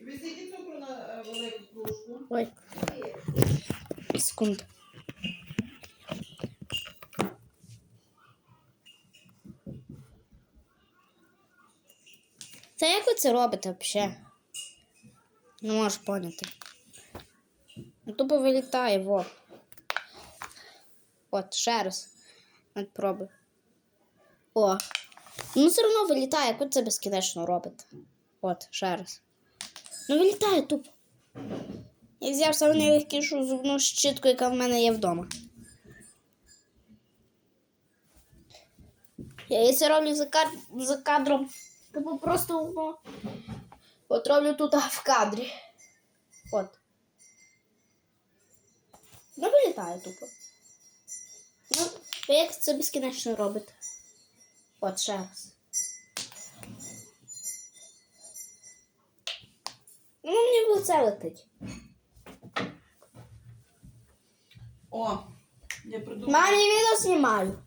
Скільки цукру на е, велику кружку? Ой, секунду. Та як ви це робите взагалі? Не можу поняти. Ну, Тупо вилітає, во. От, ще раз. От пробуй. О. Ну, все одно вилітає, як ви це безкінечно робите. От, ще раз. Ну, вилітає тупо. Я взяв саме найлегкішу зубну щітку, яка в мене є вдома. Я це роблю за, кад... за кадром. Типу просто. От роблю тут в кадрі. От. Ну, вилітає тупо. Ну, як це безкінечно робите? От ще раз. Лице летить. О, я придумала. Мамі відео знімаю.